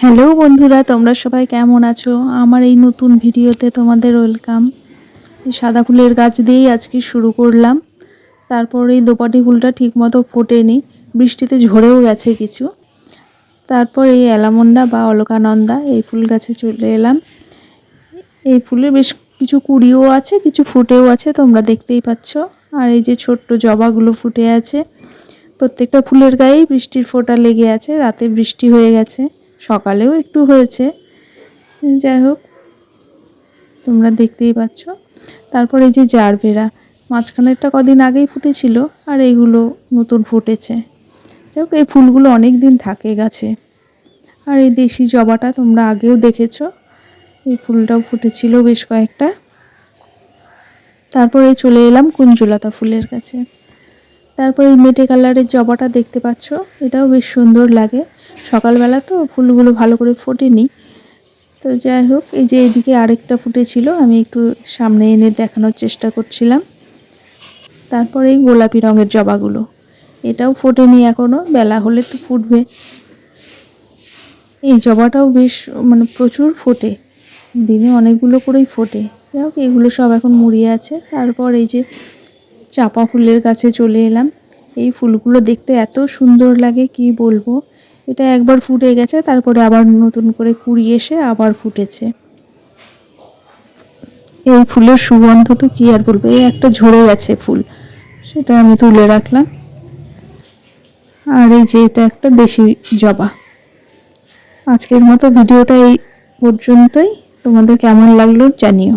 Hello বন্ধুরা, তোমরা সবাই কেমন আছো? আমার এই নতুন ভিডিওতে তোমাদের ওয়েলকাম। সাদা ফুলের গাছ দিয়েই আজকে শুরু করলাম। তারপর এই দোপাটি ফুলটা ঠিকমতো ফোটেনি, বৃষ্টিতে ঝরেও গেছে কিছু। তারপর এই অ্যালামন্ডা বা অলকানন্দা, এই ফুল গাছে চলে এলাম। এই ফুলের বেশ কিছু কুড়িও আছে, কিছু ফুটেও আছে, তোমরা দেখতেই পাচ্ছ। আর এই যে ছোট্ট জবাগুলো ফুটে আছে, প্রত্যেকটা ফুলের গায়েই বৃষ্টির ফোঁটা লেগে আছে, রাতে বৃষ্টি হয়ে গেছে। সকালেও একটু হয়েছে। যাই হোক, তোমরা দেখতেই পাচ্ছ। তারপর এই যে জারবেরা মাঝখানেরটা কদিন আগেই ফুটেছিল আর এইগুলো নতুন ফুটেছে। যাই হোক, এই ফুলগুলো অনেক দিন থাকে গাছে। আর এই দেশি জবাটা তোমরা আগেও দেখেছ। এই ফুলটাও ফুটেছিল বেশ কয়েকটা। তারপরে চলে এলাম কুঞ্জলতা ফুলের কাছে। তারপর এই মেটে কালারের জবাটা দেখতে পাচ্ছ? এটাও বেশ সুন্দর লাগে। সকালবেলা তো ফুলগুলো ভালো করে ফোটেনি। তো যাই হোক, এই যে এদিকে আরেকটা ফুটেছিল, আমি একটু সামনে এনে দেখানোর চেষ্টা করছিলাম। তারপর এই গোলাপি রঙের জবাগুলো। এটাও ফোটেনি এখনও বেলা হলে তো ফুটবে। এই জবাটাও বেশ মানে প্রচুর ফোটে। দিনে অনেকগুলো করেই ফোটে। যাই হোক, এগুলো সব এখন মুড়িয়ে আছে। তারপর এই যে চাপা ফুলের কাছে চলে এলাম। এই ফুলগুলো দেখতে এত সুন্দর লাগে, কি বলব? এটা একবার ফুটে গেছে, তারপরে আবার নতুন করে কুড়ি এসে আবার ফুটেছে। এই ফুলের সুগন্ধ তো কি আর বলব? এই একটা ঝরে গেছে ফুল, সেটা আমি তুলে রাখলাম। আর এই যে এটা একটা দেশি জবা। আজকের মতো ভিডিওটা এই পর্যন্তই। তোমাদের কেমন লাগল জানিও।